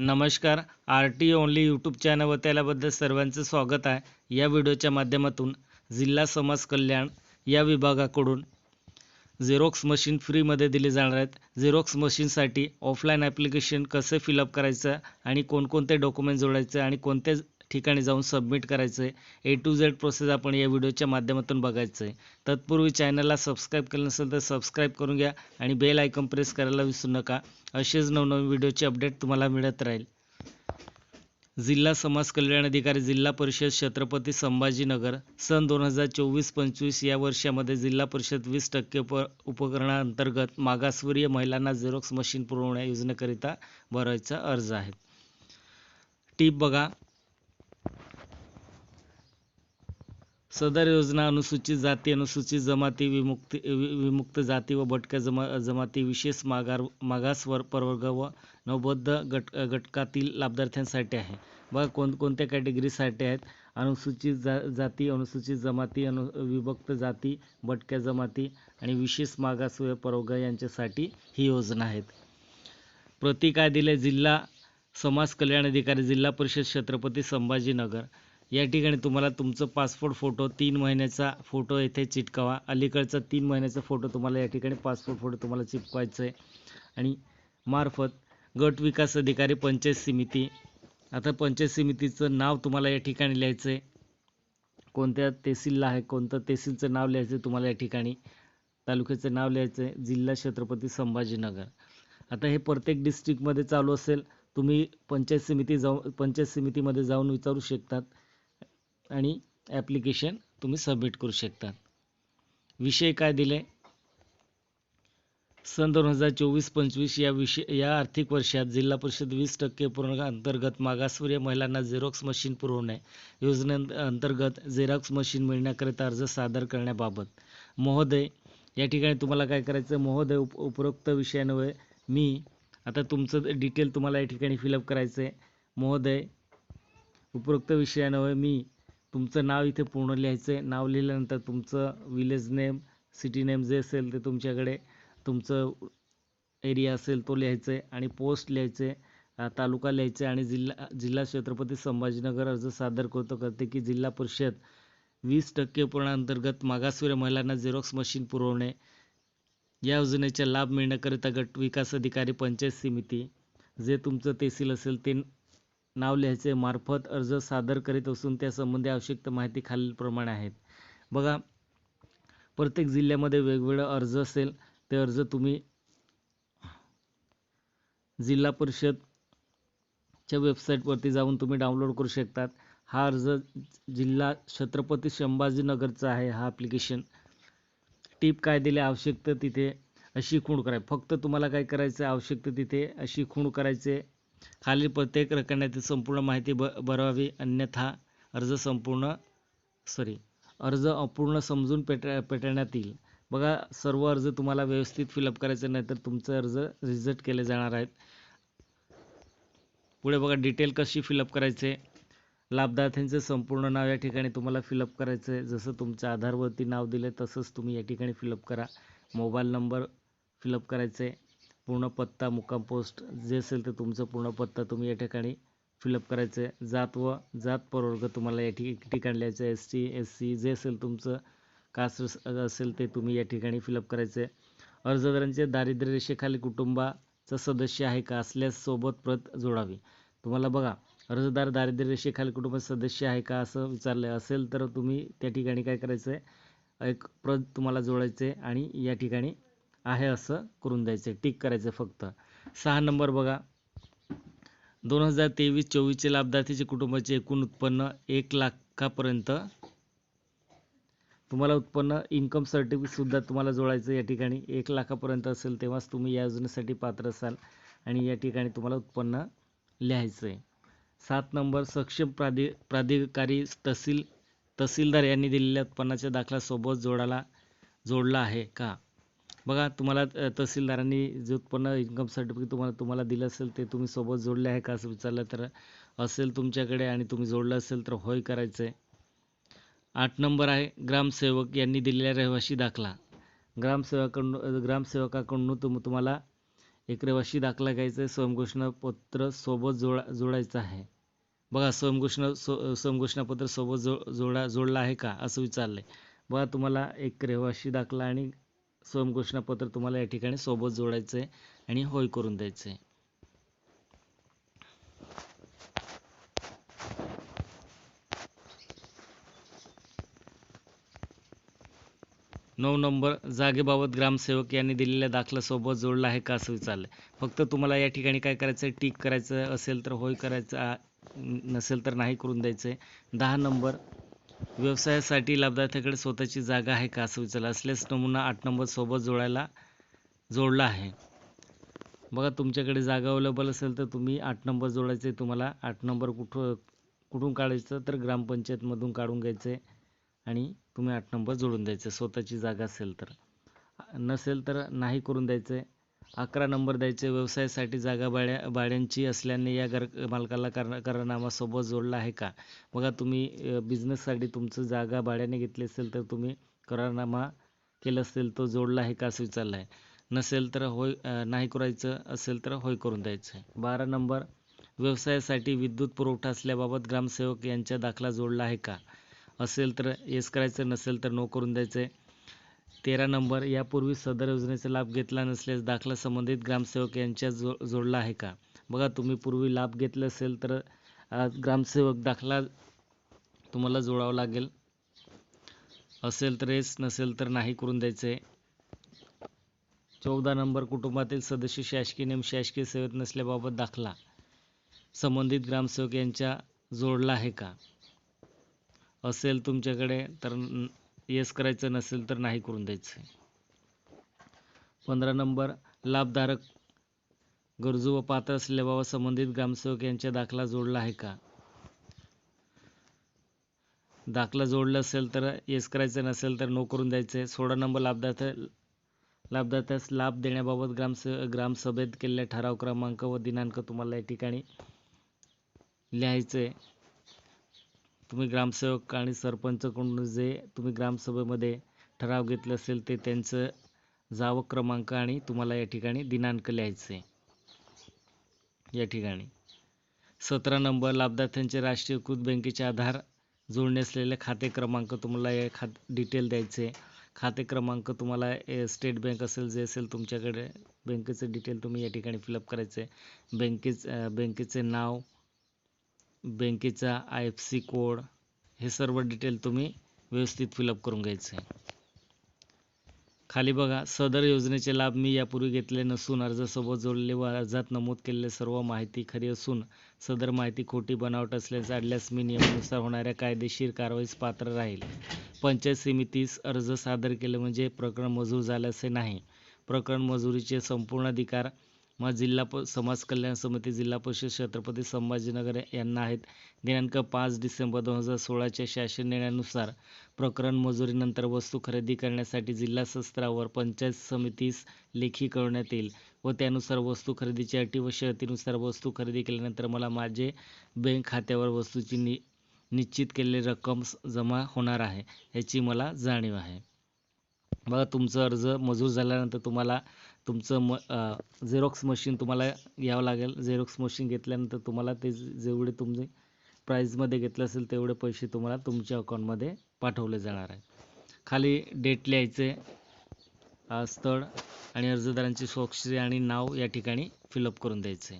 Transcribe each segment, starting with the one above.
नमस्कार R T only YouTube channel व त्यालाबद्दल सर्वांचं स्वागत आहे. या व्हिडिओच्या माध्यमातून जिल्हा समाज कल्याण या विभागाकडून झेरॉक्स मशीन फ्रीमध्ये दिले जाणार आहेत. झेरॉक्स मशीनसाठी ऑफलाईन ॲप्लिकेशन कसे फिलअप करायचं आणि कोणकोणते डॉक्युमेंट जोडायचं आणि कोणत्या ठिकाणी जाऊन सबमिट करायचं आहे ए टू झेड प्रोसेस आपण या व्हिडिओच्या माध्यमातून बघायचं आहे तत्पूर्वी चॅनलला सबस्क्राईब केलं नसेल तर सबस्क्राईब करून घ्या आणि बेल आयकॉन प्रेस करायला विसरू नका. असेच नवनवीन व्हिडिओचे अपडेट तुम्हाला मिळत राहील. जिल्हा समाज कल्याण अधिकारी जिल्हा परिषद छत्रपती संभाजीनगर सन दोन हजार चोवीस पंचवीस या वर्षामध्ये जिल्हा परिषद वीस टक्के उप उपकरणाअंतर्गत मागासवर्गीय महिलांना झेरॉक्स मशीन पुरवण्या योजनेकरिता भरायचा अर्ज आहे. टीप बघा सदर योजना अनुसूचित जाती अनुसूचित जमाती विमुक्ती वि- विमुक्त जाती व भटक्या जमा जमाती विशेष मागार मागास वर प्रवर्ग व नवबद्ध गट घटकातील लाभार्थ्यांसाठी आहे. बघा कोणकोणत्या कॅटेगरीसाठी आहेत? अनुसूचित जा जाती अनुसूचित जमाती अनु विभक्त जाती भटक्या जमाती आणि विशेष मागास व प्रवर्ग यांच्यासाठी ही योजना आहेत. प्रति काय दिले जिल्हा समाज कल्याण अधिकारी जिल्हा परिषद छत्रपती संभाजीनगर. या ठिकाणी तुम्हाला तुमचं पासपोर्ट फोटो तीन महिन्याचा फोटो येथे चिटकावा. अलीकडचा तीन महिन्याचा फोटो तुम्हाला या ठिकाणी पासपोर्ट फोटो तुम्हाला चिपकवायचं आहे आणि मार्फत गट विकास अधिकारी पंचायत समिती आता पंचायत समितीचं नाव तुम्हाला या ठिकाणी लिहायचं आहे कोणत्या तहसीलला आहे कोणतं तहसीलचं नाव लिहायचं आहे तुम्हाला या ठिकाणी. तालुक्याचं नाव लिहायचं आहे जिल्हा छत्रपती संभाजीनगर. आता हे प्रत्येक डिस्ट्रिक्टमध्ये चालू असेल तुम्ही पंचायत समिती जाऊ पंचायत समितीमध्ये जाऊन विचारू शकतात. आणि ॲप्लिकेशन तुम्ही सबमिट करू शकता विषय काय दिले? सन दोन हजार चोवीस पंचवीस या विषय या आर्थिक वर्षात जिल्हा परिषद वीस टक्के पूर्ण अंतर्गत मागासवर्य महिलांना झेरॉक्स मशीन पुरवणे योजने अंतर्गत झेरॉक्स मशीन मिळण्याकरिता अर्ज सादर करण्याबाबत. महोदय या ठिकाणी तुम्हाला काय करायचं? महोदय उप उपरोक्त विषयान्वये मी आता तुमचं डिटेल तुम्हाला या ठिकाणी फिलअप करायचं आहे महोदय उपरोक्त विषयान्वये मी तुमचं नाव इथे पूर्ण लिहायचं आहे नाव लिहिल्यानंतर तुमचं विलेज नेम सिटी नेम जे असेल ते तुमच्याकडे तुमचं एरिया असेल तो लिहायचं आहे आणि पोस्ट लिहायचं आहे तालुका लिहायचं आहे आणि जिल्हा जिल्हा छत्रपती संभाजीनगर अर्ज सादर करतो करते की जिल्हा परिषद वीस टक्के अंतर्गत मागासवर्गीय महिलांना झेरॉक्स मशीन पुरवणे. या योजनेचा लाभ मिळण्याकरिता गट विकास अधिकारी पंचायत समिती जे तुमचं तहसील असेल ते नाव लिहायचे मार्फत अर्ज सादर करीत असून त्यासंबंधी आवश्यक माहिती खालीलप्रमाणे आहेत. बघा प्रत्येक जिल्ह्यामध्ये वेगवेगळा अर्ज असेल ते अर्ज तुम्ही जिल्हा परिषदच्या वेबसाईटवरती जाऊन तुम्ही डाउनलोड करू शकतात. हा अर्ज जिल्हा छत्रपती संभाजीनगरचा आहे हा ॲप्लिकेशन टीप काय दिली आवश्यकता तिथे अशी खूण कराय फक्त तुम्हाला काय करायचं आवश्यकता तिथे अशी खूण करायचे खालील प्रत्येक रकण्यातील संपूर्ण माहिती ब भरावी अन्यथा अर्ज संपूर्ण सॉरी अर्ज अपूर्ण समजून पेट पेटवण्यात येईल बघा सर्व अर्ज तुम्हाला व्यवस्थित फिलअप करायचे नाही तर तुमचे अर्ज रिजेक्ट केले जाणार आहेत. पुढे बघा डिटेल कशी फिलअप करायचे. लाभार्थ्यांचे संपूर्ण नाव या ठिकाणी तुम्हाला फिलअप करायचं. आहे जसं तुमच्या आधारवरती नाव दिले तसंच तुम्ही या ठिकाणी फिलअप करा. मोबाईल नंबर फिलअप करायचे. आहे पूर्ण पत्ता मुक्काम पोस्ट जे असेल ते तुमचं पूर्ण पत्ता तुम्ही या ठिकाणी फिलअप करायचं आहे जात व जात प्रवर्ग तुम्हाला या ठिक ठिकाणी लिहायचं आहे एस टी एस सी जे असेल तुमचं कास्ट असेल ते तुम्ही या ठिकाणी फिलअप करायचं आहे अर्जदारांचे दारिद्र्य रेषेखाली कुटुंबाचा सदस्य आहे का? असल्यास सोबत प्रत जोडावी. तुम्हाला बघा अर्जदार दारिद्र्य रेषेखाली कुटुंबाचा सदस्य आहे का असं विचारलं असेल तर तुम्ही त्या ठिकाणी काय करायचं आहे एक प्रत तुम्हाला जोडायचं आहे आणि या ठिकाणी आहे असं करून द्यायचं. आहे टिक करायचं फक्त. सहा नंबर बघा. दोन हजार तेवीस चोवीसचे लाभार्थीचे कुटुंबाचे एकूण उत्पन्न एक लाखापर्यंत. तुम्हाला उत्पन्न इन्कम सर्टिफिकेटसुद्धा तुम्हाला जोडायचं या ठिकाणी. एक लाखापर्यंत असेल तेव्हाच तुम्ही या योजनेसाठी पात्र असाल आणि या ठिकाणी तुम्हाला उत्पन्न लिहायचं आहे सात नंबर सक्षम प्राधि प्राधिकारी तहसील तहसीलदार यांनी दिलेल्या उत्पन्नाच्या दाखल्यासोबत जोडाला जोडला आहे का? बघा तुम्हाला तहसीलदारांनी जे उत्पन्न इन्कम सर्टिफिकेट तुम्हाला तुम्हाला दिलं असेल ते तुम्ही सोबत जोडले आहे का असं विचारलं तर असेल तुमच्याकडे आणि तुम्ही जोडलं असेल तर होय करायचं आहे आठ नंबर आहे ग्रामसेवक यांनी दिलेला रहिवाशी दाखला. ग्रामसेवकाकडून ग्रामसेवकाकडून तुम तुम्हाला एक रहिवाशी दाखला घ्यायचा आहे स्वयंघोषणापत्र सोबत जोडा जोडायचं आहे. बघा स्वयंघोषणा सो स्वयंघोषणापत्र सोबत जो जोडा जोडला आहे का असं विचारलं आहे बघा तुम्हाला एक रहिवाशी दाखला आणि स्वयंघोषणापत्र तुम्हाला या ठिकाणी सोबत जोडायचं आहे आणि होय करून द्यायचं आहे नऊ नंबर जागेबाबत ग्रामसेवक यांनी दिलेल्या दाखला सोबत जोडला आहे का असं विचारलं फक्त तुम्हाला या ठिकाणी काय करायचं आहे टिक करायचं असेल तर होय करायचं नसेल तर नाही करून द्यायचं आहे दहा नंबर व्यवसायासाठी लाभार्थ्याकडे स्वतःची जागा आहे का असं विचारलं. असल्यास नमुना आठ नंबर सोबत जोडायला जोडला आहे. बघा तुमच्याकडे जागा अवेलेबल असेल तर तुम्ही आठ नंबर जोडायचे तुम्हाला आठ नंबर कुठं कुठून काढायचं तर ग्रामपंचायतमधून काढून घ्यायचं आणि तुम्ही आठ नंबर जोडून द्यायचं. स्वतःची जागा असेल तर. नसेल तर नाही करून द्यायचं. आहे अकरा नंबर द्यायचे व्यवसायासाठी जागा भाड्या भाड्यांची असल्याने या घर मालकाला कर करनामासोबत जोडला आहे का? बघा तुम्ही बिझनेससाठी तुमचं जागा भाड्याने घेतली असेल तर तुम्ही करारनामा केला असेल तो जोडला आहे का असं विचारलं आहे नसेल तर होय नाही करायचं असेल तर होय करून द्यायचं आहे. बारा नंबर व्यवसायासाठी विद्युत पुरवठा असल्याबाबत ग्रामसेवक यांच्या दाखला जोडला आहे का? असेल तर येस करायचं नसेल तर नो करून द्यायचं आहे. तेरा नंबर यापूर्वी सदर योजनेचा लाभ घेतला नसल्यास दाखला संबंधित ग्रामसेवक यांच्या जो जोडला आहे का? बघा तुम्ही पूर्वी लाभ घेतला असेल तर ग्रामसेवक दाखला तुम्हाला जोडावा लागेल. असेल तर येस नसेल तर नाही करून द्यायचं. आहे चौदा नंबर कुटुंबातील सदस्य शासकीय नियम शासकीय सेवेत नसल्याबाबत दाखला संबंधित ग्रामसेवक यांच्या जोडला आहे का? असेल तुमच्याकडे तर येस करायचं नसेल तर नाही करून द्यायचं. पंधरा नंबर लाभधारक गरजू व पात्र असल्याबाबत संबंधित ग्रामसेवक यांच्या दाखला जोडला आहे का? दाखला जोडला असेल तर येस करायचं नसेल तर नो करून द्यायचं. आहे सोळा नंबर लाभदाता लाभदात्यास लाभ देण्याबाबत ग्रामसे ग्रामसभेत केलेल्या ठराव क्रमांक व दिनांक तुम्हाला या ठिकाणी लिहायचं आहे तुम्ही ग्रामसेवक आणि सरपंचकडून जे तुम्ही ग्रामसभेमध्ये ठराव घेतले असेल ते त्यांचं जावं क्रमांक आणि तुम्हाला या ठिकाणी दिनांक लिहायचे. या ठिकाणी. सतरा नंबर लाभदात्यांचे राष्ट्रीयकृत बँकेचे आधार जोडणे असलेले खाते क्रमांक तुम्हाला या खात डिटेल द्यायचे. खाते क्रमांक तुम्हाला ए, स्टेट बँक असेल जे असेल तुमच्याकडे बँकेचं डिटेल तुम्ही या ठिकाणी फिलअप करायचं. आहे बँकेच बँकेचे नाव बँकेचा आय एफ सी कोड हे सर्व डिटेल तुम्ही व्यवस्थित फिलअप करून घ्यायचं आहे. खाली बघा सदर योजनेचे लाभ मी यापूर्वी घेतले नसून अर्जासोबत जोडलेले व अर्जात नमूद केलेले सर्व माहिती खरी असून सदर माहिती खोटी बनावट असल्यास आढल्यास मी नियमानुसार होणाऱ्या कायदेशीर कारवाईस पात्र राहील. पंचायत समितीस अर्ज सादर केले म्हणजे प्रकरण मंजूर झाले असे नाही. प्रकरण मंजुरीचे संपूर्ण अधिकार मग जिल्हा प समाज कल्याण समिती जिल्हा परिषद छत्रपती संभाजीनगर यांना आहेत. दिनांक पाच डिसेंबर दोन हजार सोळाच्या शासन निर्णयानुसार प्रकरण मंजुरीनंतर वस्तू खरेदी करण्यासाठी जिल्हा स्तरावर पंचायत समितीस लेखी कळवण्यात येईल व त्यानुसार वस्तू खरेदीच्या अटी व शर्तीनुसार वस्तू खरेदी केल्यानंतर मला माझे बँक खात्यावर वस्तूची नि निश्चित केलेली रक्कम जमा होणार आहे याची मला जाणीव आहे. बघा तुमचं अर्ज मंजूर झाल्यानंतर तुम्हाला तुमचं म झेरॉक्स मशीन तुम्हाला यावं लागेल. झेरॉक्स मशीन घेतल्यानंतर तुम्हाला ते जेवढे तुमचे प्राईजमध्ये घेतलं असेल तेवढे पैसे तुम्हाला तुमच्या अकाउंटमध्ये पाठवले जाणार आहे खाली डेट लिहायचे स्थळ आणि अर्जदारांची स्वाक्षरी आणि नाव या ठिकाणी फिलअप करून द्यायचे.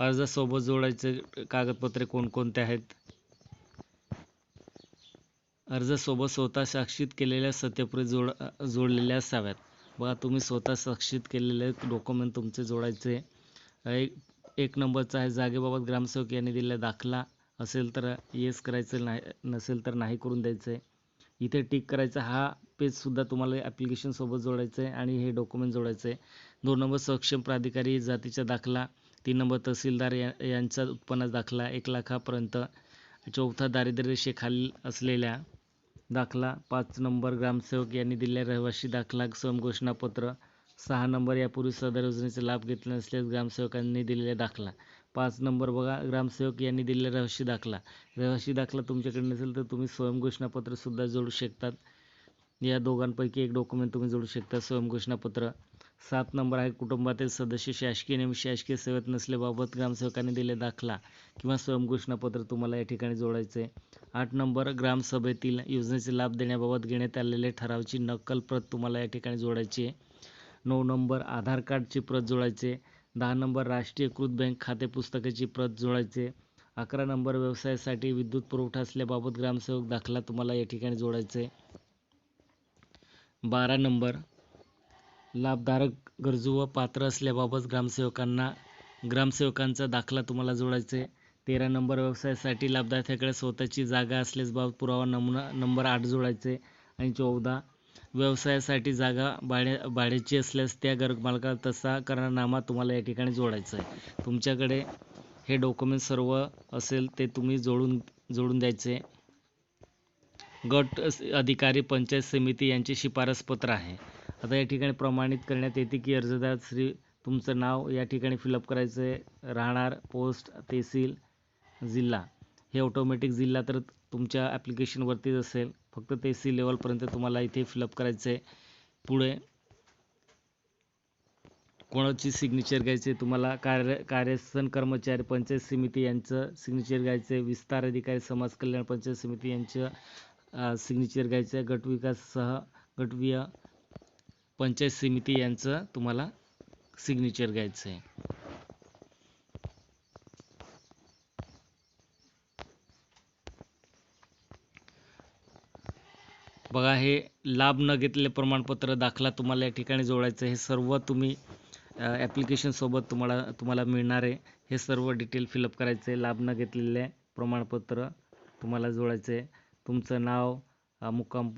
अर्जासोबत जोडायचे कागदपत्रे कोणकोणते आहेत? अर्जासोबत स्वतः साक्षीत केलेल्या सत्यप्रत जोड जोडलेल्या असाव्यात. बघा तुम्ही स्वतः साक्षित केलेले डॉक्युमेंट तुमचे जोडायचे. एक एक नंबरचा आहे जागेबाबत ग्रामसेवक यांनी दिलेला दाखला. असेल तर येस करायचं नाही नसेल तर नाही करून द्यायचं. आहे इथे टिक करायचा हा पेजसुद्धा तुम्हाला ॲप्लिकेशनसोबत जोडायचं आहे आणि हे डॉक्युमेंट जोडायचं आहे दोन नंबर सक्षम प्राधिकारी जातीचा दाखला. तीन नंबर तहसीलदार या यांचा उत्पन्नाचा दाखला एक लाखापर्यंत. चौथा दारिद्र्य रेषेखालील असलेल्या दाखला पाच नंबर ग्रामसेवक यांनी दिलेला रहिवासी दाखला स्वयंघोषणापत्र सहा नंबर यापूर्वी सदर योजनेचा लाभ घेतला नसल्यास ग्रामसेवकांनी दिलेला दाखला. पाच नंबर बघा ग्रामसेवक यांनी दिलेला रहिवासी दाखला. रहिवासी दाखला तुमच्याकडे नसेल तर तुम्ही स्वयंघोषणापत्रसुद्धा जोडू शकतात. या दोघांपैकी एक डॉक्युमेंट तुम्ही जोडू शकता स्वयंघोषणापत्र सात नंबर आहे. कुटुंबातील सदस्य शासकीय नेहमी शासकीय सेवेत नसल्याबाबत ग्रामसेवकांनी दिले दाखला किंवा स्वयंघोषणापत्र तुम्हाला या ठिकाणी जोडायचं आहे आठ नंबर ग्रामसभेतील योजनेचे लाभ देण्याबाबत घेण्यात आलेले ठरावची नक्कल प्रत तुम्हाला या ठिकाणी जोडायची आहे नऊ नंबर आधार कार्डची प्रत जोडायचे दहा नंबर राष्ट्रीयकृत बँक खाते पुस्तकाची प्रत जोडायचे अकरा नंबर व्यवसायासाठी विद्युत पुरवठा असल्याबाबत ग्रामसेवक दाखला तुम्हाला या ठिकाणी जोडायचे आहे बारा नंबर लाभधारक गरजू व पात्र असल्याबाबत ग्रामसेवकांना ग्रामसेवकांचा दाखला तुम्हाला जोडायचा. आहे तेरा नंबर व्यवसायासाठी लाभदायकाकडे स्वतःची जागा असल्यास बाबत पुरावा नमुना नंबर आठ जोडायचे आणि चौदा. व्यवसायासाठी जागा भाड्या भाड्याची असल्यास त्या घरमालकाला तसा करारनामा तुम्हाला या ठिकाणी जोडायचा आहे. तुमच्याकडे हे डॉक्युमेंट सर्व असेल ते तुम्ही जोडून जोडून द्यायचे. गट अधिकारी पंचायत समिती यांचे शिफारसपत्र आहे. आता या ठिकाणी प्रमाणित करण्यात येते की अर्जदार श्री तुमचं नाव या ठिकाणी फिलअप करायचं आहे राहणार पोस्ट तहसील जिल्हा. हे ऑटोमॅटिक जिल्हा तर तुमच्या ॲप्लिकेशनवरतीच असेल. फक्त तहसील लेवलपर्यंत तुम्हाला इथे फिलअप करायचं आहे पुढे कोणाची सिग्नेचर घ्यायचे तुम्हाला? कार्य कार्यस्थान कर्मचारी पंचायत समिती यांचं सिग्नेचर घ्यायचे विस्तार अधिकारी समाज कल्याण पंचायत समिती यांचं सिग्नेचर घ्यायचं आहे गटविकाससह गटवीय पंचायत समिती यांचं तुम्हाला सिग्नेचर घ्यायचं आहे. बघा हे लाभ न घेतलेले प्रमाणपत्र दाखला तुम्हाला या ठिकाणी जोडायचं हे सर्व तुम्ही ॲप्लिकेशनसोबत तुम्हाला तुम्हाला मिळणार आहे. हे सर्व डिटेल फिलअप करायचं आहे. लाभ न घेतलेले प्रमाणपत्र तुम्हाला जोडायचं आहे. तुमचं नाव मुक्काम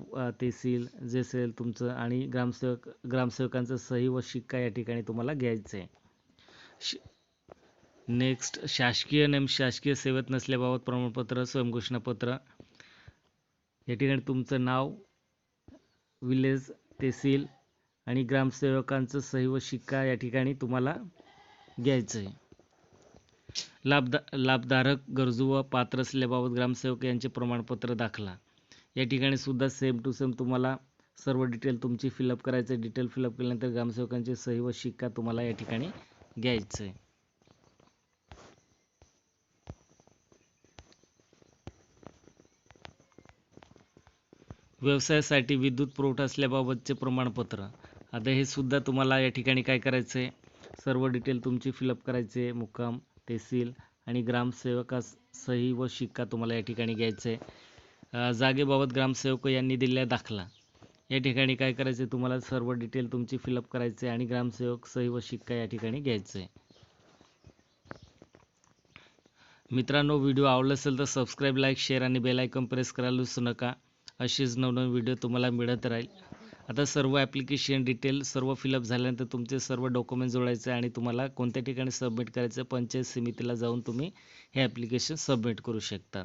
तहसील जे असेल तुमचं आणि ग्रामसेवक ग्रामसेवकांचं सही व शिक्का या ठिकाणी तुम्हाला घ्यायचं आहे श नेक्स्ट शासकीय नेम शासकीय सेवेत नसल्याबाबत प्रमाणपत्र स्वयंघोषणापत्र या ठिकाणी तुमचं नाव विलेज तहसील आणि ग्रामसेवकांचं सही व शिक्का या ठिकाणी तुम्हाला घ्यायचं आहे लाभदा लाभधारक गरजू व पात्र असल्याबाबत ग्रामसेवक यांचे प्रमाणपत्र दाखला. या ठिकाणी सुद्धा सेम टू सेम तुम्हाला सर्व डिटेल तुमची फिलअप करायचं आहे. डिटेल फिलअप केल्यानंतर ग्रामसेवकांचे सही व शिक्का तुम्हाला या ठिकाणी घ्यायचं आहे व्यवसायासाठी विद्युत पुरवठा असल्याबाबतचे प्रमाणपत्र. आता हे सुद्धा तुम्हाला या ठिकाणी काय करायचं आहे सर्व डिटेल तुमची फिलअप करायचे मुक्काम तहसील आणि ग्रामसेवकास सही व शिक्का तुम्हाला या ठिकाणी घ्यायचं आहे जागेबाबत ग्रामसेवक यांनी दिलेला दाखला. या ठिकाणी काय करायचं आहे तुम्हाला सर्व डिटेल तुमची फिलअप करायचे आहे आणि ग्रामसेवक सही व शिक्का या ठिकाणी घ्यायचं आहे मित्रांनो व्हिडिओ आवडला असेल तर सबस्क्राईब लाईक शेअर आणि बेल आयकॉन प्रेस करायला विसरू नका. असेच नवनवीन व्हिडिओ तुम्हाला मिळत राहील. आता सर्व ॲप्लिकेशन डिटेल सर्व फिलअप झाल्यानंतर तुमचे सर्व डॉक्युमेंट जोडायचे आणि तुम्हाला कोणत्या ठिकाणी सबमिट करायचं? पंचायत समितीला जाऊन तुम्ही हे ॲप्लिकेशन सबमिट करू शकता.